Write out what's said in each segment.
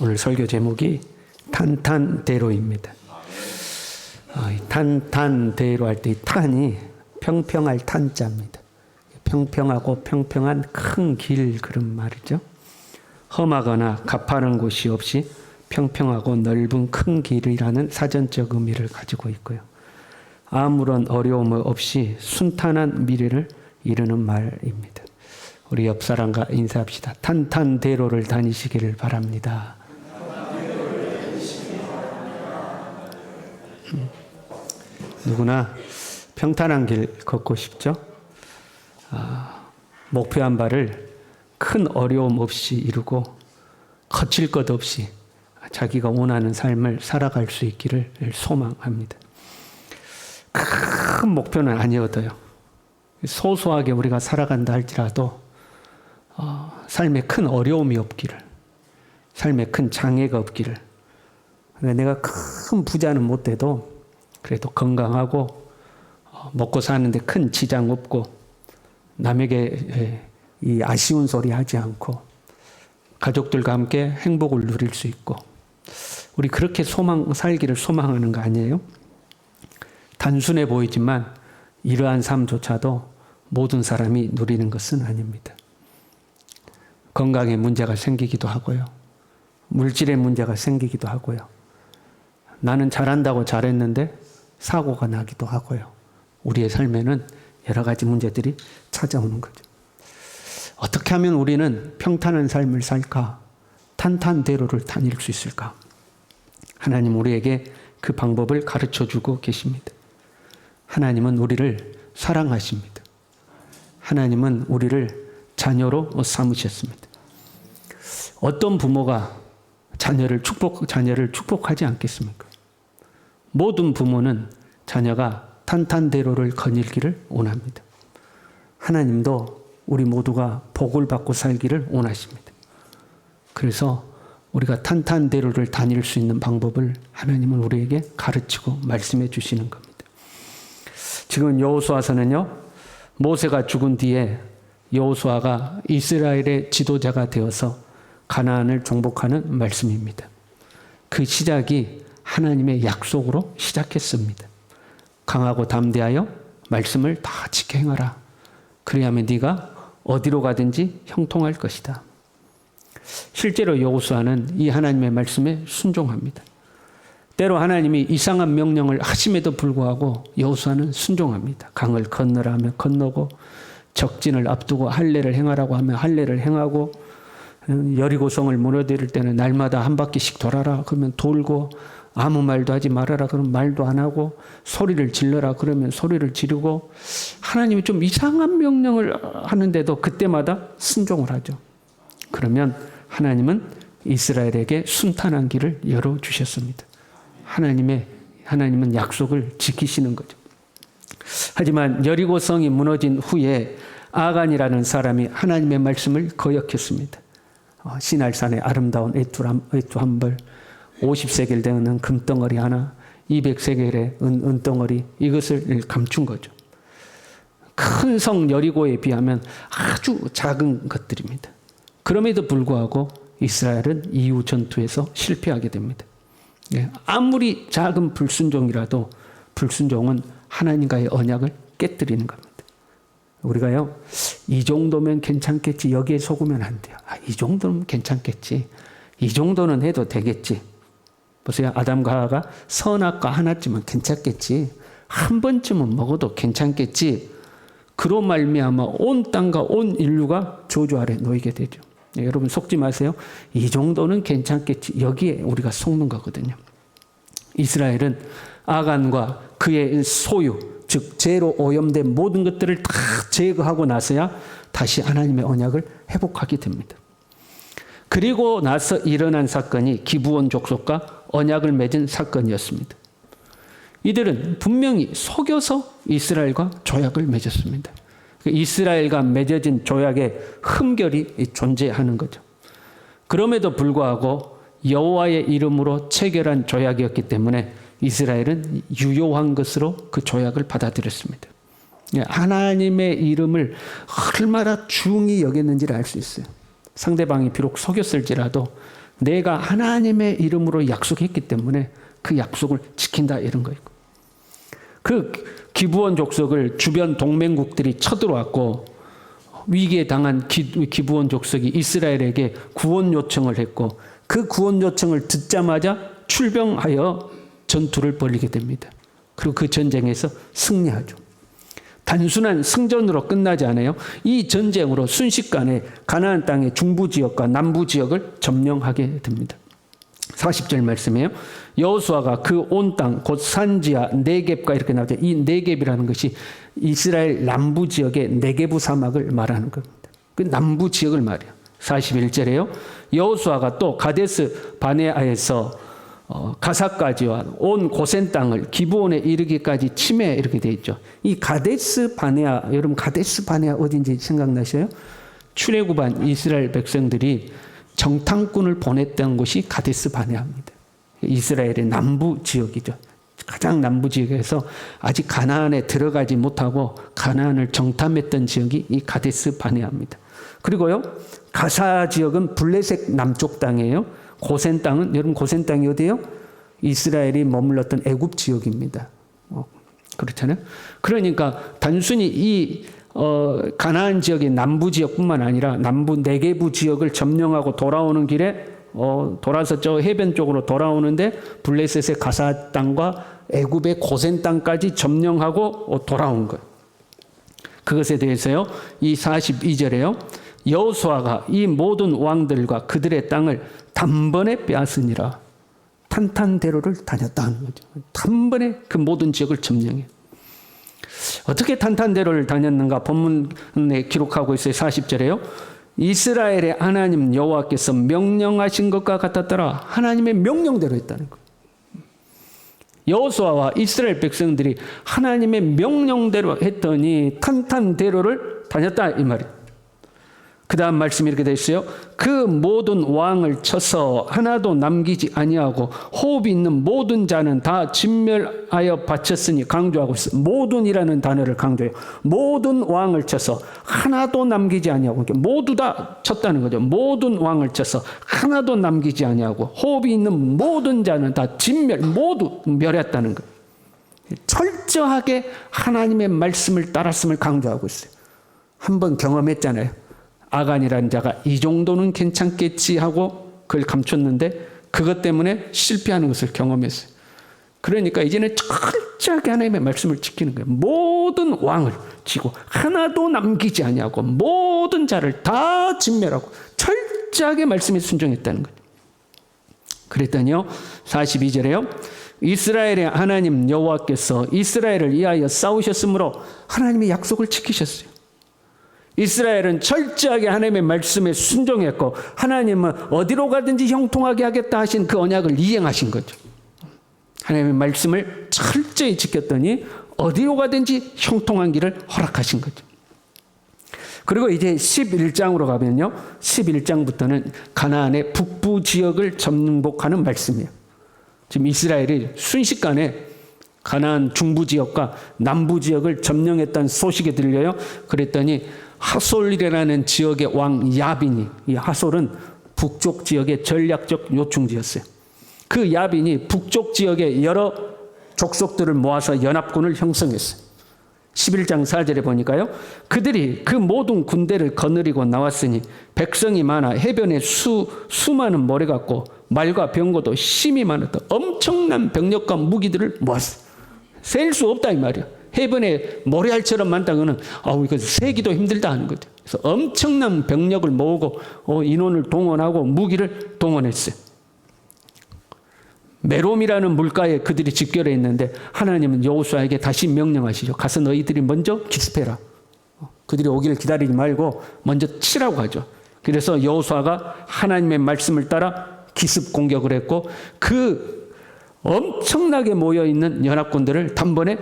오늘 설교 제목이 탄탄대로입니다. 어, 이 탄탄대로 할 때 이 탄이 평평할 탄자입니다. 평평하고 평평한 큰 길 그런 말이죠. 험하거나 가파른 곳이 없이 평평하고 넓은 큰 길이라는 사전적 의미를 가지고 있고요. 아무런 어려움 없이 순탄한 미래를 이루는 말입니다. 우리 옆 사람과 인사합시다. 탄탄대로를 다니시기를 바랍니다. 누구나 평탄한 길 걷고 싶죠? 아, 목표한 바를 큰 어려움 없이 이루고 거칠 것 없이 자기가 원하는 삶을 살아갈 수 있기를 소망합니다. 큰 목표는 아니어도요. 소소하게 우리가 살아간다 할지라도 어, 삶에 큰 어려움이 없기를, 삶에 큰 장애가 없기를. 내가 큰 부자는 못 돼도 그래도 건강하고 어, 먹고 사는데 큰 지장 없고 남에게 예, 이 아쉬운 소리 하지 않고 가족들과 함께 행복을 누릴 수 있고 우리 그렇게 소망 살기를 소망하는 거 아니에요? 단순해 보이지만 이러한 삶조차도 모든 사람이 누리는 것은 아닙니다. 건강에 문제가 생기기도 하고요. 물질의 문제가 생기기도 하고요. 나는 잘한다고 잘했는데 사고가 나기도 하고요. 우리의 삶에는 여러 가지 문제들이 찾아오는 거죠. 어떻게 하면 우리는 평탄한 삶을 살까? 탄탄대로를 다닐 수 있을까? 하나님 우리에게 그 방법을 가르쳐 주고 계십니다. 하나님은 우리를 사랑하십니다. 하나님은 우리를 자녀로 삼으셨습니다. 어떤 부모가 자녀를 축복, 자녀를 축복하지 않겠습니까? 모든 부모는 자녀가 탄탄대로를 거닐기를 원합니다. 하나님도 우리 모두가 복을 받고 살기를 원하십니다. 그래서 우리가 탄탄대로를 다닐 수 있는 방법을 하나님은 우리에게 가르치고 말씀해 주시는 겁니다. 지금 여호수아서는요. 모세가 죽은 뒤에 여호수아가 이스라엘의 지도자가 되어서 가나안을 정복하는 말씀입니다. 그 시작이 하나님의 약속으로 시작했습니다. 강하고 담대하여 말씀을 다 지켜 행하라. 그리하면 네가 어디로 가든지 형통할 것이다. 실제로 여호수아는 이 하나님의 말씀에 순종합니다. 때로 하나님이 이상한 명령을 하심에도 불구하고 여호수아는 순종합니다. 강을 건너라 하면 건너고 적진을 앞두고 할례를 행하라고 하면 할례를 행하고 여리고성을 무너뜨릴 때는 날마다 한 바퀴씩 돌아라 그러면 돌고 아무 말도 하지 말아라 그러면 말도 안 하고 소리를 질러라 그러면 소리를 지르고 하나님이 좀 이상한 명령을 하는데도 그때마다 순종을 하죠. 그러면 하나님은 이스라엘에게 순탄한 길을 열어 주셨습니다. 하나님의 하나님은 약속을 지키시는 거죠. 하지만 여리고성이 무너진 후에 아간이라는 사람이 하나님의 말씀을 거역했습니다. 어, 신할산의 아름다운 애투 한 벌, 50세겔 되는 금덩어리 하나, 200세겔의 은, 은덩어리 이것을 감춘 거죠. 큰 성 여리고에 비하면 아주 작은 것들입니다. 그럼에도 불구하고 이스라엘은 이후 전투에서 실패하게 됩니다. 예, 아무리 작은 불순종이라도 불순종은 하나님과의 언약을 깨뜨리는 겁니다. 우리가요, 이 정도면 괜찮겠지. 여기에 속으면 안 돼요. 아, 이 정도면 괜찮겠지. 이 정도는 해도 되겠지. 보세요. 아담과 하와가 선악과 하나쯤은 괜찮겠지. 한 번쯤은 먹어도 괜찮겠지. 그로 말미암아 온 땅과 온 인류가 저주 아래 놓이게 되죠. 네, 여러분 속지 마세요. 이 정도는 괜찮겠지. 여기에 우리가 속는 거거든요. 이스라엘은 아간과 그의 소유, 즉 죄로 오염된 모든 것들을 다 제거하고 나서야 다시 하나님의 언약을 회복하게 됩니다. 그리고 나서 일어난 사건이 기부원 족속과 언약을 맺은 사건이었습니다. 이들은 분명히 속여서 이스라엘과 조약을 맺었습니다. 이스라엘과 맺어진 조약에 흠결이 존재하는 거죠. 그럼에도 불구하고 여호와의 이름으로 체결한 조약이었기 때문에 이스라엘은 유효한 것으로 그 조약을 받아들였습니다. 하나님의 이름을 얼마나 중히 여겼는지를 알 수 있어요. 상대방이 비록 속였을지라도 내가 하나님의 이름으로 약속했기 때문에 그 약속을 지킨다 이런 거예요. 그 기부원 족속을 주변 동맹국들이 쳐들어왔고 위기에 당한 기, 기부원 족속이 이스라엘에게 구원 요청을 했고 그 구원 요청을 듣자마자 출병하여 전투를 벌이게 됩니다. 그리고 그 전쟁에서 승리하죠. 단순한 승전으로 끝나지 않아요. 이 전쟁으로 순식간에 가나안 땅의 중부 지역과 남부 지역을 점령하게 됩니다. 40절 말씀이에요. 여호수아가 그 온 땅 곧 산지와 네겝과 이렇게 나오죠. 이 네겝이라는 것이 이스라엘 남부 지역의 네게부 사막을 말하는 겁니다. 그 남부 지역을 말해요. 41절에요. 여호수아가 또 가데스 바네아에서 어, 가사까지와 온 고센 땅을 기부원에 이르기까지 침해 이렇게 돼 있죠. 이 가데스 바네아 여러분 가데스 바네아 어딘지 생각나셔요? 출애굽한 이스라엘 백성들이 정탐꾼을 보냈던 곳이 가데스 바네아입니다. 이스라엘의 남부 지역이죠. 가장 남부 지역에서 아직 가나안에 들어가지 못하고 가나안을 정탐했던 지역이 이 가데스 바네아입니다. 그리고요 가사 지역은 블레셋 남쪽 땅이에요. 고센 땅은 여러분 고센 땅이 어디예요? 이스라엘이 머물렀던 애굽 지역입니다. 어, 그렇잖아요. 그러니까 단순히 이 어, 가나안 지역의 남부 지역뿐만 아니라 남부 네개부 지역을 점령하고 돌아오는 길에 어, 돌아서 저 해변 쪽으로 돌아오는데 블레셋의 가사 땅과 애굽의 고센 땅까지 점령하고 어, 돌아온 거예요. 그것에 대해서요. 이 42절에요. 여호수아가 이 모든 왕들과 그들의 땅을 단번에 빼앗으니라. 탄탄대로를 다녔다는 거죠. 단번에 그 모든 지역을 점령해. 어떻게 탄탄대로를 다녔는가 본문에 기록하고 있어요. 40절에요. 이스라엘의 하나님 여호와께서 명령하신 것과 같았더라. 하나님의 명령대로 했다는 거. 여호수아와 이스라엘 백성들이 하나님의 명령대로 했더니 탄탄대로를 다녔다 이 말이에요. 그 다음 말씀이 이렇게 되어 있어요. 그 모든 왕을 쳐서 하나도 남기지 아니하고 호흡이 있는 모든 자는 다 진멸하여 바쳤으니 강조하고 있어요. 모든이라는 단어를 강조해요. 모든 왕을 쳐서 하나도 남기지 아니하고 모두 다 쳤다는 거죠. 모든 왕을 쳐서 하나도 남기지 아니하고 호흡이 있는 모든 자는 다 진멸 모두 멸했다는 거예요. 철저하게 하나님의 말씀을 따랐음을 강조하고 있어요. 한번 경험했잖아요. 아간이라는 자가 이 정도는 괜찮겠지 하고 그걸 감췄는데 그것 때문에 실패하는 것을 경험했어요. 그러니까 이제는 철저하게 하나님의 말씀을 지키는 거예요. 모든 왕을 지고 하나도 남기지 아니하고 모든 자를 다 진멸하고 철저하게 말씀에 순종했다는 거예요. 그랬더니요. 42절에요. 이스라엘의 하나님 여호와께서 이스라엘을 위하여 싸우셨으므로 하나님의 약속을 지키셨어요. 이스라엘은 철저하게 하나님의 말씀에 순종했고 하나님은 어디로 가든지 형통하게 하겠다 하신 그 언약을 이행하신 거죠. 하나님의 말씀을 철저히 지켰더니 어디로 가든지 형통한 길을 허락하신 거죠. 그리고 이제 11장으로 가면요. 11장부터는 가나안의 북부 지역을 정복하는 말씀이에요. 지금 이스라엘이 순식간에 가나안 중부 지역과 남부 지역을 점령했다는 소식이 들려요. 그랬더니 하솔이라는 지역의 왕 야빈이 이 하솔은 북쪽 지역의 전략적 요충지였어요. 그 야빈이 북쪽 지역의 여러 족속들을 모아서 연합군을 형성했어요. 11장 4절에 보니까요. 그들이 그 모든 군대를 거느리고 나왔으니 백성이 많아 해변에 수, 수많은 모래 같고 말과 병거도 심이 많았다. 엄청난 병력과 무기들을 모았어요. 셀수 없다 이 말이야. 해변에 모래알처럼 많다고는 아우 이거 세기도 힘들다 하는 거죠. 그래서 엄청난 병력을 모으고 어, 인원을 동원하고 무기를 동원했어요. 메롬이라는 물가에 그들이 집결해 있는데 하나님은 여호수아에게 다시 명령하시죠. 가서 너희들이 먼저 기습해라. 어, 그들이 오기를 기다리지 말고 먼저 치라고 하죠. 그래서 여호수아가 하나님의 말씀을 따라 기습 공격을 했고 그 엄청나게 모여 있는 연합군들을 단번에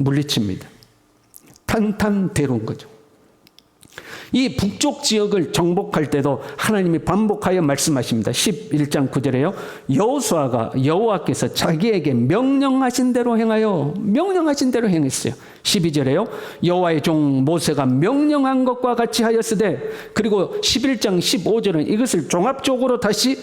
물리칩니다. 탄탄대로인 거죠. 이 북쪽 지역을 정복할 때도 하나님이 반복하여 말씀하십니다. 11장 9절에요. 여호수아가 여호와께서 자기에게 명령하신 대로 행하여 명령하신 대로 행했어요. 12절에요. 여호와의 종 모세가 명령한 것과 같이 하였으되 그리고 11장 15절은 이것을 종합적으로 다시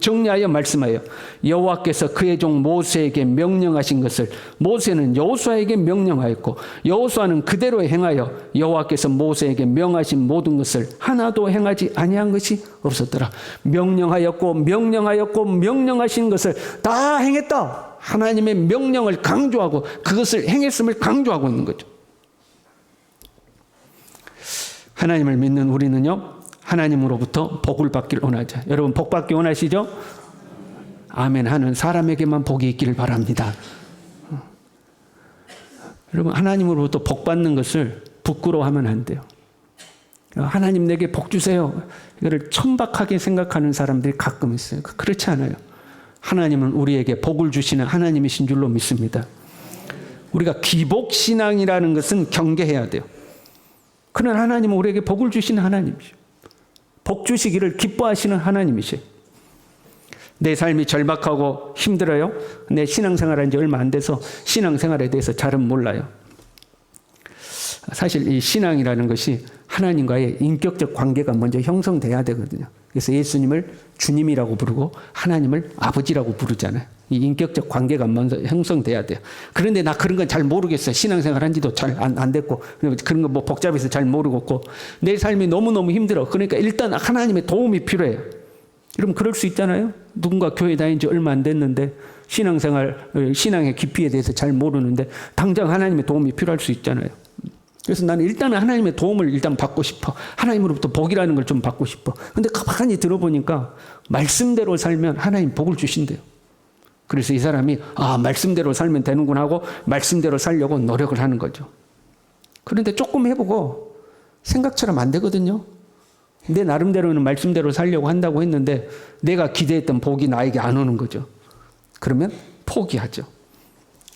정리하여 말씀하여 여호와께서 그의 종 모세에게 명령하신 것을 모세는 여호수아에게 명령하였고 여호수아는 그대로 행하여 여호와께서 모세에게 명하신 모든 것을 하나도 행하지 아니한 것이 없었더라. 명령하였고 명령하였고 명령하신 것을 다 행했다. 하나님의 명령을 강조하고 그것을 행했음을 강조하고 있는 거죠. 하나님을 믿는 우리는요. 하나님으로부터 복을 받기를 원하죠. 여러분 복 받기 원하시죠? 아멘 하는 사람에게만 복이 있기를 바랍니다. 여러분 하나님으로부터 복 받는 것을 부끄러워하면 안 돼요. 하나님 내게 복 주세요. 이거를 천박하게 생각하는 사람들이 가끔 있어요. 그렇지 않아요. 하나님은 우리에게 복을 주시는 하나님이신 줄로 믿습니다. 우리가 기복 신앙이라는 것은 경계해야 돼요. 그는 하나님은 우리에게 복을 주시는 하나님이죠. 복 주시기를 기뻐하시는 하나님이세요. 내 삶이 절박하고 힘들어요. 내 신앙생활 한 지 얼마 안 돼서 신앙생활에 대해서 잘은 몰라요. 사실 이 신앙이라는 것이 하나님과의 인격적 관계가 먼저 형성돼야 되거든요. 그래서 예수님을 주님이라고 부르고 하나님을 아버지라고 부르잖아요. 이 인격적 관계가 먼저 형성돼야 돼요. 그런데 나 그런 건 잘 모르겠어요. 신앙생활 한 지도 잘 안 안 됐고 그런 거 뭐 복잡해서 잘 모르겠고 내 삶이 너무너무 힘들어. 그러니까 일단 하나님의 도움이 필요해요. 여러분 그럴 수 있잖아요. 누군가 교회 다닌 지 얼마 안 됐는데 신앙생활 신앙의 깊이에 대해서 잘 모르는데 당장 하나님의 도움이 필요할 수 있잖아요. 그래서 나는 일단은 하나님의 도움을 일단 받고 싶어. 하나님으로부터 복이라는 걸 좀 받고 싶어. 근데 가만히 들어보니까 말씀대로 살면 하나님 복을 주신대요. 그래서 이 사람이 아, 말씀대로 살면 되는구나 하고 말씀대로 살려고 노력을 하는 거죠. 그런데 조금 해보고 생각처럼 안 되거든요. 내 나름대로는 말씀대로 살려고 한다고 했는데 내가 기대했던 복이 나에게 안 오는 거죠. 그러면 포기하죠.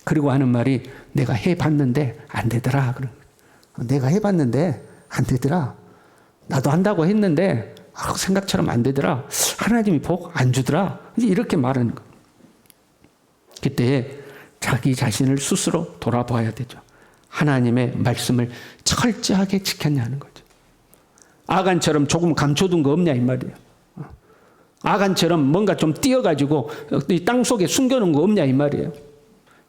그리고 하는 말이 내가 해봤는데 안 되더라. 그런 내가 해봤는데 안 되더라. 나도 한다고 했는데 아, 생각처럼 안 되더라. 하나님이 복 안 주더라. 이렇게 말하는 거. 그때 자기 자신을 스스로 돌아봐야 되죠. 하나님의 말씀을 철저하게 지켰냐는 거죠. 아간처럼 조금 감춰둔 거 없냐 이 말이에요. 아간처럼 뭔가 좀 띄어가지고 땅 속에 숨겨놓은 거 없냐 이 말이에요.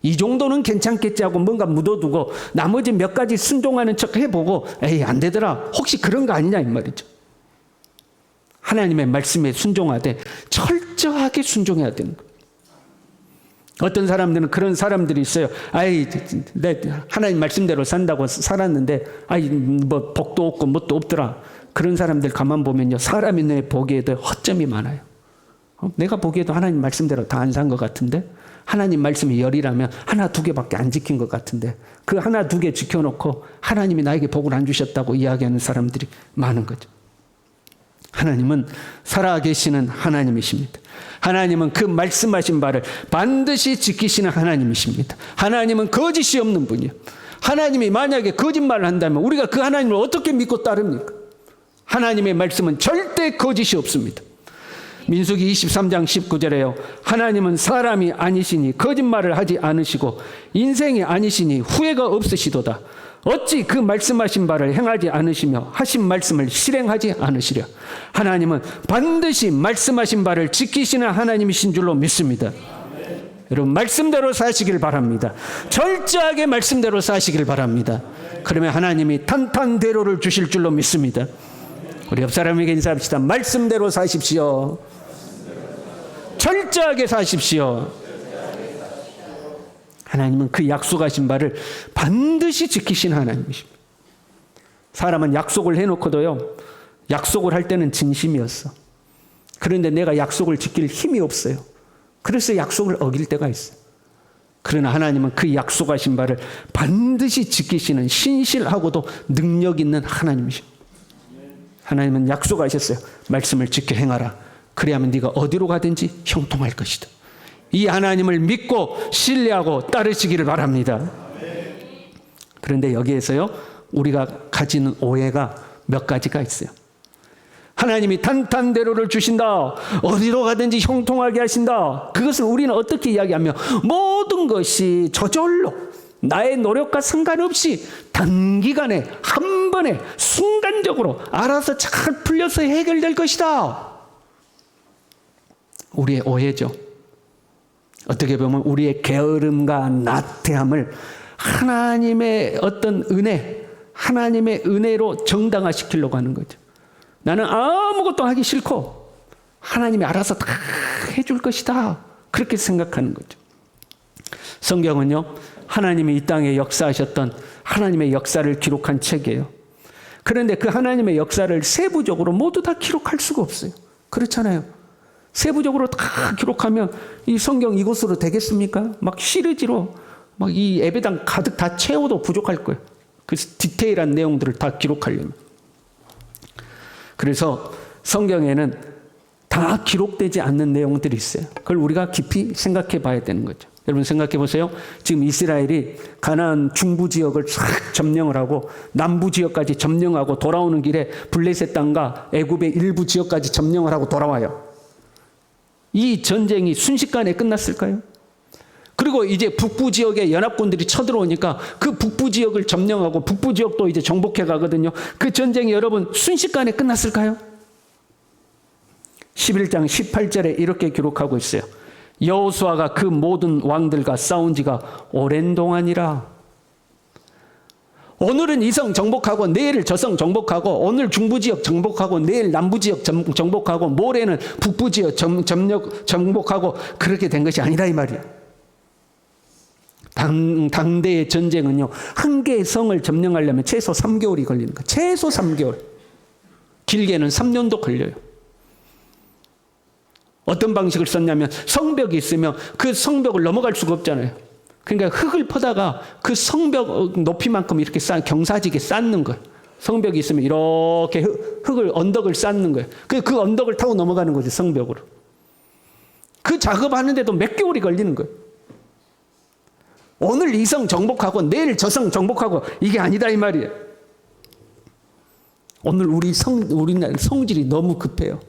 이 정도는 괜찮겠지 하고 뭔가 묻어두고 나머지 몇 가지 순종하는 척 해보고 에이 안 되더라 혹시 그런 거 아니냐 이 말이죠. 하나님의 말씀에 순종하되 철저하게 순종해야 되는 거. 어떤 사람들은 그런 사람들이 있어요. 아이, 내 하나님 말씀대로 산다고 살았는데, 아이, 뭐, 복도 없고, 뭣도 없더라. 그런 사람들 가만 보면요. 사람이 내 보기에도 허점이 많아요. 어? 내가 보기에도 하나님 말씀대로 다 안 산 것 같은데, 하나님 말씀이 열이라면 하나, 두 개밖에 안 지킨 것 같은데, 그 하나, 두 개 지켜놓고 하나님이 나에게 복을 안 주셨다고 이야기하는 사람들이 많은 거죠. 하나님은 살아계시는 하나님이십니다. 하나님은 그 말씀하신 바를 반드시 지키시는 하나님이십니다. 하나님은 거짓이 없는 분이요. 하나님이 만약에 거짓말을 한다면 우리가 그 하나님을 어떻게 믿고 따릅니까? 하나님의 말씀은 절대 거짓이 없습니다. 민수기 23장 19절에요. 하나님은 사람이 아니시니 거짓말을 하지 않으시고 인생이 아니시니 후회가 없으시도다. 어찌 그 말씀하신 바를 행하지 않으시며 하신 말씀을 실행하지 않으시려. 하나님은 반드시 말씀하신 바를 지키시는 하나님이신 줄로 믿습니다. 여러분 말씀대로 사시길 바랍니다. 철저하게 말씀대로 사시길 바랍니다. 그러면 하나님이 탄탄대로를 주실 줄로 믿습니다. 우리 옆 사람에게 인사합시다. 말씀대로 사십시오. 철저하게 사십시오. 하나님은 그 약속하신 바를 반드시 지키신 하나님이십니다. 사람은 약속을 해놓고도요, 약속을 할 때는 진심이었어. 그런데 내가 약속을 지킬 힘이 없어요. 그래서 약속을 어길 때가 있어요. 그러나 하나님은 그 약속하신 바를 반드시 지키시는 신실하고도 능력 있는 하나님이십니다. 하나님은 약속하셨어요. 말씀을 지켜 행하라. 그래야만 네가 어디로 가든지 형통할 것이다. 이 하나님을 믿고 신뢰하고 따르시기를 바랍니다. 그런데 여기에서요, 우리가 가지는 오해가 몇 가지가 있어요. 하나님이 탄탄대로를 주신다. 어디로 가든지 형통하게 하신다. 그것을 우리는 어떻게 이야기하며 모든 것이 저절로 나의 노력과 상관없이 단기간에 한 번에 순간적으로 알아서 잘 풀려서 해결될 것이다. 우리의 오해죠. 어떻게 보면 우리의 게으름과 나태함을 하나님의 어떤 은혜, 하나님의 은혜로 정당화시키려고 하는 거죠. 나는 아무것도 하기 싫고 하나님이 알아서 다 해줄 것이다. 그렇게 생각하는 거죠. 성경은요, 하나님이 이 땅에 역사하셨던 하나님의 역사를 기록한 책이에요. 그런데 그 하나님의 역사를 세부적으로 모두 다 기록할 수가 없어요. 그렇잖아요. 세부적으로 다 기록하면 이 성경 이곳으로 되겠습니까? 막 시리즈로 막 이 예배당 가득 다 채워도 부족할 거예요. 그 디테일한 내용들을 다 기록하려면. 그래서 성경에는 다 기록되지 않는 내용들이 있어요. 그걸 우리가 깊이 생각해 봐야 되는 거죠. 여러분 생각해 보세요. 지금 이스라엘이 가나안 중부 지역을 싹 점령을 하고 남부 지역까지 점령하고 돌아오는 길에 블레셋 땅과 애굽의 일부 지역까지 점령을 하고 돌아와요. 이 전쟁이 순식간에 끝났을까요? 그리고 이제 북부 지역에 연합군들이 쳐들어오니까 그 북부 지역을 점령하고 북부 지역도 이제 정복해 가거든요. 그 전쟁이 여러분 순식간에 끝났을까요? 11장 18절에 이렇게 기록하고 있어요. 여호수아가 그 모든 왕들과 싸운 지가 오랜 동안이라. 오늘은 이성 정복하고 내일 저성 정복하고 오늘 중부 지역 정복하고 내일 남부 지역 정복하고 모레는 북부 지역 점력 정복하고 그렇게 된 것이 아니라 이 말이야. 당, 당대의 전쟁은요, 한 개의 성을 점령하려면 최소 3개월이 걸리는 거예요. 최소 3개월. 길게는 3년도 걸려요. 어떤 방식을 썼냐면 성벽이 있으면 그 성벽을 넘어갈 수가 없잖아요. 그러니까 흙을 퍼다가 그 성벽 높이만큼 이렇게 쌓, 경사지게 쌓는 거예요. 성벽이 있으면 이렇게 흙을 언덕을 쌓는 거예요. 그, 그 언덕을 타고 넘어가는 거죠, 성벽으로. 그 작업하는데도 몇 개월이 걸리는 거예요. 오늘 이성 정복하고 내일 저성 정복하고 이게 아니다 이 말이에요. 오늘 우리 성 우리나라 성질이 너무 급해요.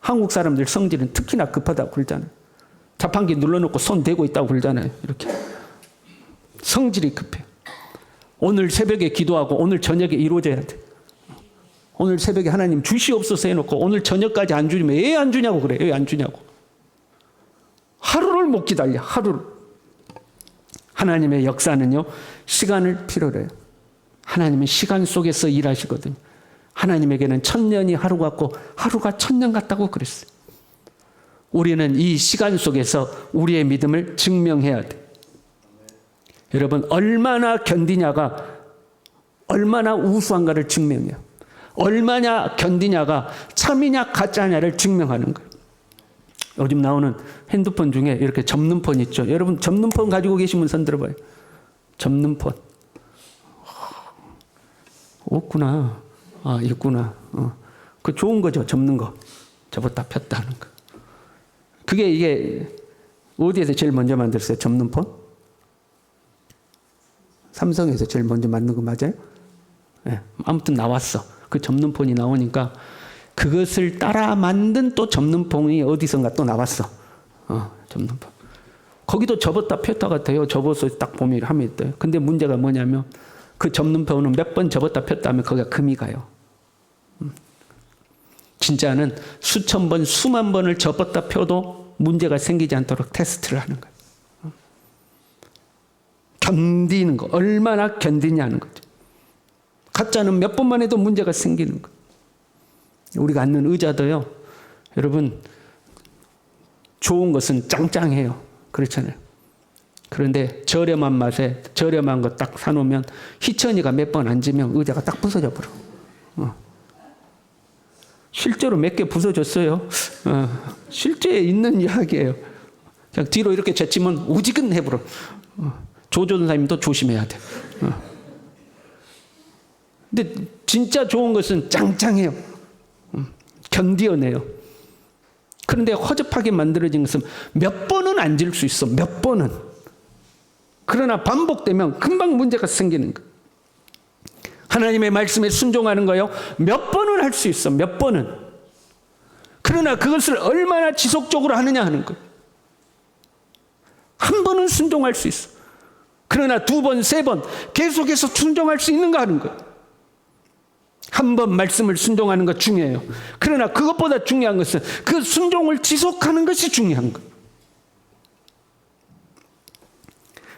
한국 사람들 성질은 특히나 급하다고 그러잖아요. 자판기 눌러놓고 손 대고 있다고 그러잖아요. 이렇게 성질이 급해. 오늘 새벽에 기도하고 오늘 저녁에 이루어져야 돼. 오늘 새벽에 하나님 주시옵소서 해놓고 오늘 저녁까지 안 주면 왜 안 주냐고 그래. 왜 안 주냐고. 하루를 못 기다려. 하루를. 하나님의 역사는요, 시간을 필요로 해요. 하나님은 시간 속에서 일하시거든요. 하나님에게는 천년이 하루 같고 하루가 천년 같다고 그랬어요. 우리는 이 시간 속에서 우리의 믿음을 증명해야 돼. 여러분, 얼마나 견디냐가 얼마나 우수한가를 증명해요. 얼마나 견디냐가 참이냐 가짜냐를 증명하는 거예요. 요즘 나오는 핸드폰 중에 이렇게 접는 폰 있죠. 여러분 접는 폰 가지고 계신 분손 들어봐요. 접는 폰. 없구나. 아, 있구나. 어. 그 좋은 거죠. 접는 거. 접었다 폈다 하는 거. 그게 이게 어디에서 제일 먼저 만들었어요? 접는 폰? 삼성에서 제일 먼저 만든 거 맞아요? 네. 아무튼 나왔어. 그 접는 폰이 나오니까 그것을 따라 만든 또 접는 폰이 어디선가 또 나왔어. 어, 접는 폰. 거기도 접었다 폈다가 돼요. 접어서 딱 보면 하면 있대요. 근데 문제가 뭐냐면 그 접는 폰은 몇번 접었다 폈다 하면 거기가 금이 가요. 음. 진짜는 수천 번, 수만 번을 접었다 펴도 문제가 생기지 않도록 테스트를 하는 거예요. 어. 견디는 거, 얼마나 견디냐는 거죠. 가짜는 몇 번만 해도 문제가 생기는 거예요. 우리가 앉는 의자도요. 여러분 좋은 것은 짱짱해요. 그렇잖아요. 그런데 저렴한 맛에 저렴한 거 딱 사놓으면 희천이가 몇 번 앉으면 의자가 딱 부서져 버려. 어. 실제로 몇 개 부서졌어요. 어. 실제 있는 이야기예요. 그냥 뒤로 이렇게 젖히면 우지근 해버려. 어. 조조사님도 조심해야 돼. 어. 근데 진짜 좋은 것은 짱짱해요. 견디어내요. 그런데 허접하게 만들어진 것은 몇 번은 앉을 수 있어. 몇 번은. 그러나 반복되면 금방 문제가 생기는 거. 하나님의 말씀에 순종하는 거요. 몇 번은 할 수 있어. 몇 번은. 그러나 그것을 얼마나 지속적으로 하느냐 하는 거예요. 한 번은 순종할 수 있어. 그러나 두 번, 세 번 계속해서 순종할 수 있는가 하는 거예요. 한번 말씀을 순종하는 것 중요해요. 그러나 그것보다 중요한 것은 그 순종을 지속하는 것이 중요한 거예요.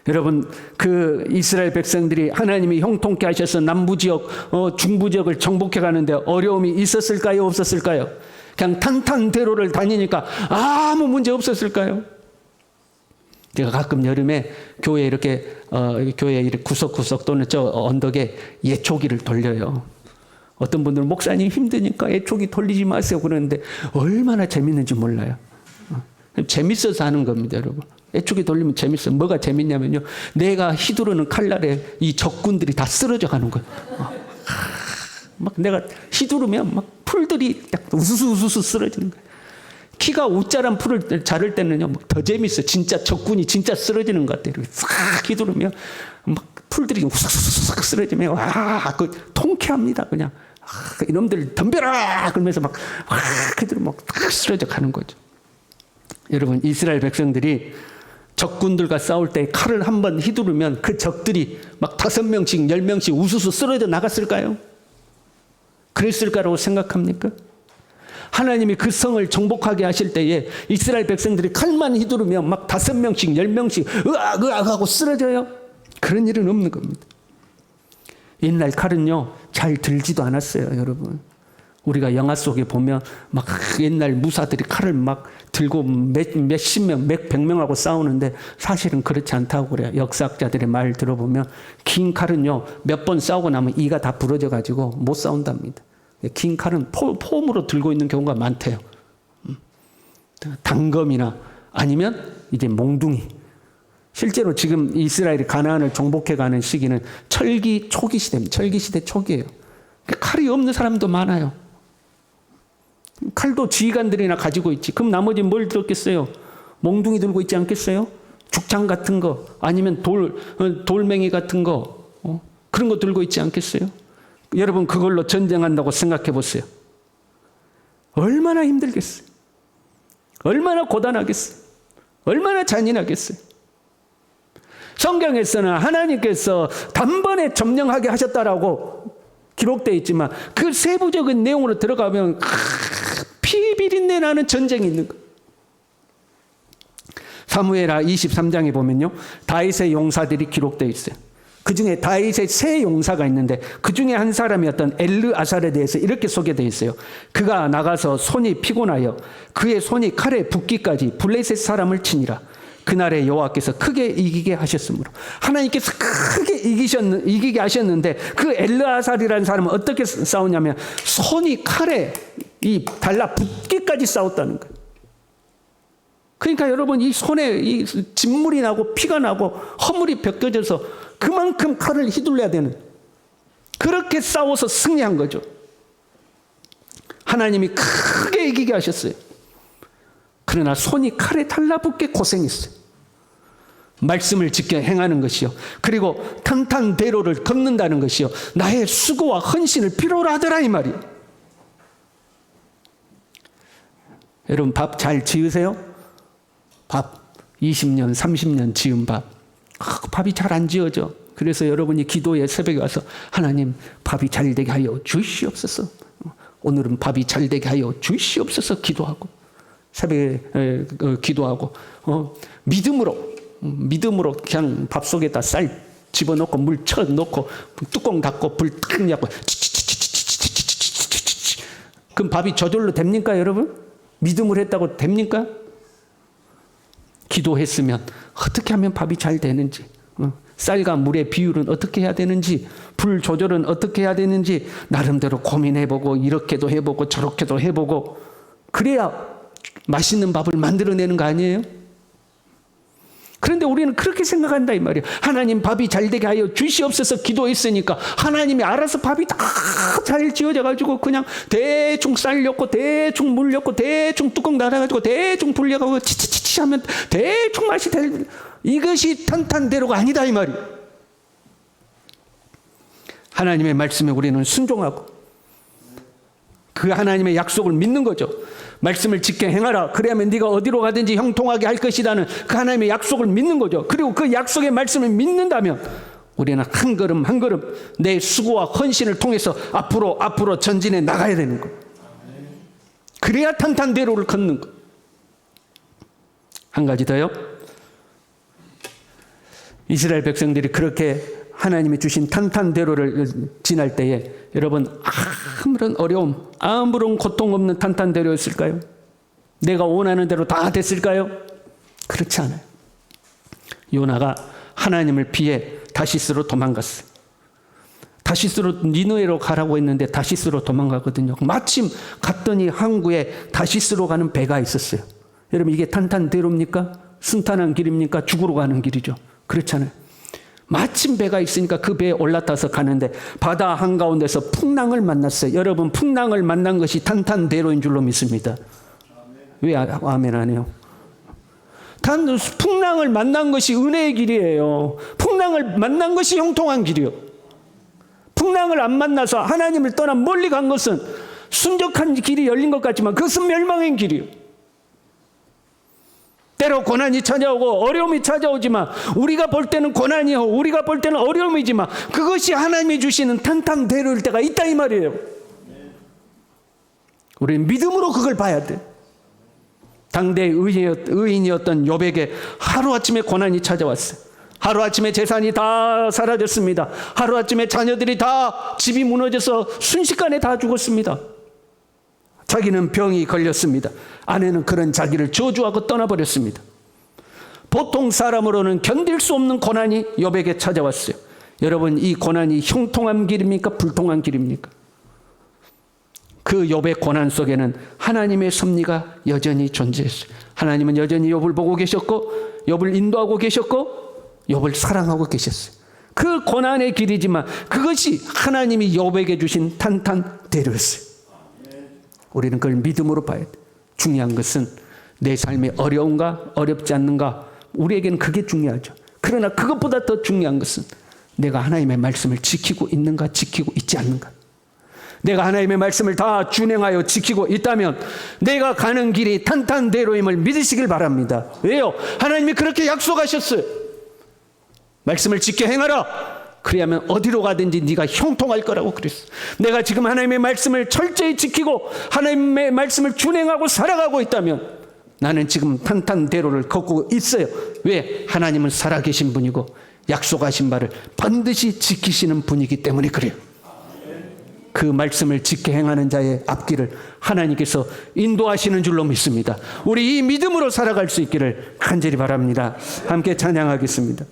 여러분 그 이스라엘 백성들이 하나님이 형통케 하셔서 남부 지역, 어, 중부 지역을 정복해 가는데 어려움이 있었을까요, 없었을까요? 그냥 탄탄대로를 다니니까 아무 문제 없었을까요? 제가 가끔 여름에 교회 이렇게 어, 교회 이렇게 구석구석 또는 저 언덕에 예초기를 돌려요. 어떤 분들은 목사님 힘드니까 예초기 돌리지 마세요 그러는데 얼마나 재밌는지 몰라요. 어, 재밌어서 하는 겁니다, 여러분. 애초기 돌리면 재밌어. 뭐가 재밌냐면요. 내가 휘두르는 칼날에 이 적군들이 다 쓰러져 가는 거예요. 어. 막 내가 휘두르면 막 풀들이 딱 우수수수수 쓰러지는 거예요. 키가 우짜란 풀을 자를 때는요, 막 더 재밌어. 진짜 적군이 진짜 쓰러지는 것 같아요. 싹 휘두르면 막 풀들이 우삭우삭 쓰러지면 와, 그 통쾌합니다. 그냥 아, 이놈들 덤벼라 그러면서 막 와, 그들 막딱 쓰러져 가는 거죠. 여러분 이스라엘 백성들이 적군들과 싸울 때 칼을 한 번 휘두르면 그 적들이 막 다섯 명씩 열 명씩 우수수 쓰러져 나갔을까요? 그랬을까라고 생각합니까? 하나님이 그 성을 정복하게 하실 때에 이스라엘 백성들이 칼만 휘두르면 막 다섯 명씩 열 명씩 으악 으악 하고 쓰러져요. 그런 일은 없는 겁니다. 옛날 칼은요 잘 들지도 않았어요, 여러분. 우리가 영화 속에 보면 막 옛날 무사들이 칼을 막 들고 몇, 몇십 명, 몇백 명하고 싸우는데 사실은 그렇지 않다고 그래요. 역사학자들의 말 들어보면 긴 칼은요 몇 번 싸우고 나면 이가 다 부러져 가지고 못 싸운답니다. 긴 칼은 포, 폼으로 들고 있는 경우가 많대요. 음. 단검이나 아니면 이제 몽둥이. 실제로 지금 이스라엘이 가나안을 정복해 가는 시기는 철기 초기 시대입니다. 철기 시대 초기예요. 칼이 없는 사람도 많아요. 칼도 지휘관들이나 가지고 있지. 그럼 나머지 뭘 들었겠어요? 몽둥이 들고 있지 않겠어요? 죽창 같은 거 아니면 돌 어, 돌멩이 같은 거 어? 그런 거 들고 있지 않겠어요? 여러분 그걸로 전쟁한다고 생각해 보세요. 얼마나 힘들겠어요? 얼마나 고단하겠어요? 얼마나 잔인하겠어요? 성경에서는 하나님께서 단번에 점령하게 하셨다라고 기록되어 있지만 그 세부적인 내용으로 들어가면 피 비린내 나는 전쟁이 있는 거예요. 사무엘하 23장에 보면요. 다윗의 용사들이 기록되어 있어요. 그 중에 다윗의 세 용사가 있는데 그 중에 한 사람이었던 엘르 아살에 대해서 이렇게 소개되어 있어요. 그가 나가서 손이 피곤하여 그의 손이 칼에 붓기까지 블레셋 사람을 치니라. 그날에 여호와께서 크게 이기게 하셨으므로 하나님께서 크게 이기셨 이기게 하셨는데 그 엘르아살이라는 사람은 어떻게 싸우냐면 손이 칼에 이 달라붙기까지 싸웠다는 거예요. 그러니까 여러분 이 손에 이 진물이 나고 피가 나고 허물이 벗겨져서 그만큼 칼을 휘둘러야 되는 그렇게 싸워서 승리한 거죠. 하나님이 크게 이기게 하셨어요. 그러나 손이 칼에 달라붙게 고생했어요. 말씀을 지켜 행하는 것이요. 그리고 탄탄대로를 걷는다는 것이요. 나의 수고와 헌신을 필요로 하더라 이 말이에요. 여러분 밥 잘 지으세요? 밥 20년, 30년 지은 밥. 아, 밥이 잘 안 지어져. 그래서 여러분이 기도에 새벽에 와서 하나님 밥이 잘 되게 하여 주시옵소서. 오늘은 밥이 잘 되게 하여 주시옵소서 기도하고 새벽에 에, 어, 기도하고 어, 믿음으로 믿음으로 그냥 밥 속에다 쌀 집어넣고 물 쳐 넣고 뚜껑 닫고 불탁 냐고 그럼 밥이 저절로 됩니까 여러분? 믿음을 했다고 됩니까? 기도했으면 어떻게 하면 밥이 잘 되는지 어, 쌀과 물의 비율은 어떻게 해야 되는지 불 조절은 어떻게 해야 되는지 나름대로 고민해보고 이렇게도 해보고 저렇게도 해보고 그래야 맛있는 밥을 만들어내는 거 아니에요? 그런데 우리는 그렇게 생각한다 이 말이에요. 하나님 밥이 잘 되게 하여 주시옵소서 기도했으니까 하나님이 알아서 밥이 다 잘 지어져 가지고 그냥 대충 쌀 넣고 대충 물 넣고 대충 뚜껑 닫아 가지고 대충 불려 가고 치치치치 하면 대충 맛이 될 이것이 탄탄대로가 아니다 이 말이에요. 하나님의 말씀에 우리는 순종하고 그 하나님의 약속을 믿는 거죠. 말씀을 지켜 행하라. 그래야면 네가 어디로 가든지 형통하게 할 것이라는 그 하나님의 약속을 믿는 거죠. 그리고 그 약속의 말씀을 믿는다면 우리는 한 걸음 한 걸음 내 수고와 헌신을 통해서 앞으로 앞으로 전진해 나가야 되는 거. 그래야 탄탄대로를 걷는 거. 한 가지 더요. 이스라엘 백성들이 그렇게 하나님이 주신 탄탄대로를 지날 때에 여러분 아무런 어려움, 아무런 고통 없는 탄탄대로였을까요? 내가 원하는 대로 다 됐을까요? 그렇지 않아요. 요나가 하나님을 피해 다시스로 도망갔어요. 다시스로 니누에로 가라고 했는데 다시스로 도망가거든요. 마침 갔더니 항구에 다시스로 가는 배가 있었어요. 여러분 이게 탄탄대로입니까? 순탄한 길입니까? 죽으러 가는 길이죠. 그렇잖아요. 마침 배가 있으니까 그 배에 올라타서 가는데 바다 한가운데서 풍랑을 만났어요. 여러분 풍랑을 만난 것이 탄탄대로인 줄로 믿습니다. 왜 아- 아멘 안 해요? 단 풍랑을 만난 것이 은혜의 길이에요. 풍랑을 만난 것이 형통한 길이요. 풍랑을 안 만나서 하나님을 떠나 멀리 간 것은 순적한 길이 열린 것 같지만 그것은 멸망의 길이요. 때로 고난이 찾아오고 어려움이 찾아오지만 우리가 볼 때는 고난이요 우리가 볼 때는 어려움이지만 그것이 하나님이 주시는 탄탄대로일 때가 있다 이 말이에요. 우리는 믿음으로 그걸 봐야 돼. 당대 의인이었던 요백에 하루아침에 고난이 찾아왔어요. 하루아침에 재산이 다 사라졌습니다. 하루아침에 자녀들이 다 집이 무너져서 순식간에 다 죽었습니다. 자기는 병이 걸렸습니다. 아내는 그런 자기를 저주하고 떠나버렸습니다. 보통 사람으로는 견딜 수 없는 고난이 여백에 찾아왔어요. 여러분 이 고난이 형통한 길입니까? 불통한 길입니까? 그 욥의 고난 속에는 하나님의 섭리가 여전히 존재했어요. 하나님은 여전히 욥을 보고 계셨고 욥을 인도하고 계셨고 욥을 사랑하고 계셨어요. 그 고난의 길이지만 그것이 하나님이 욥에게 주신 탄탄대로였어요. 우리는 그걸 믿음으로 봐야 돼. 중요한 것은 내 삶이 어려운가 어렵지 않는가 우리에게는 그게 중요하죠. 그러나 그것보다 더 중요한 것은 내가 하나님의 말씀을 지키고 있는가 지키고 있지 않는가. 내가 하나님의 말씀을 다 준행하여 지키고 있다면 내가 가는 길이 탄탄대로임을 믿으시길 바랍니다. 왜요? 하나님이 그렇게 약속하셨어요. 말씀을 지켜 행하라. 그래야면 어디로 가든지 네가 형통할 거라고 그랬어. 내가 지금 하나님의 말씀을 철저히 지키고 하나님의 말씀을 준행하고 살아가고 있다면 나는 지금 탄탄대로를 걷고 있어요. 왜? 하나님은 살아계신 분이고 약속하신 바를 반드시 지키시는 분이기 때문에 그래요. 그 말씀을 지켜 행하는 자의 앞길을 하나님께서 인도하시는 줄로 믿습니다. 우리 이 믿음으로 살아갈 수 있기를 간절히 바랍니다. 함께 찬양하겠습니다.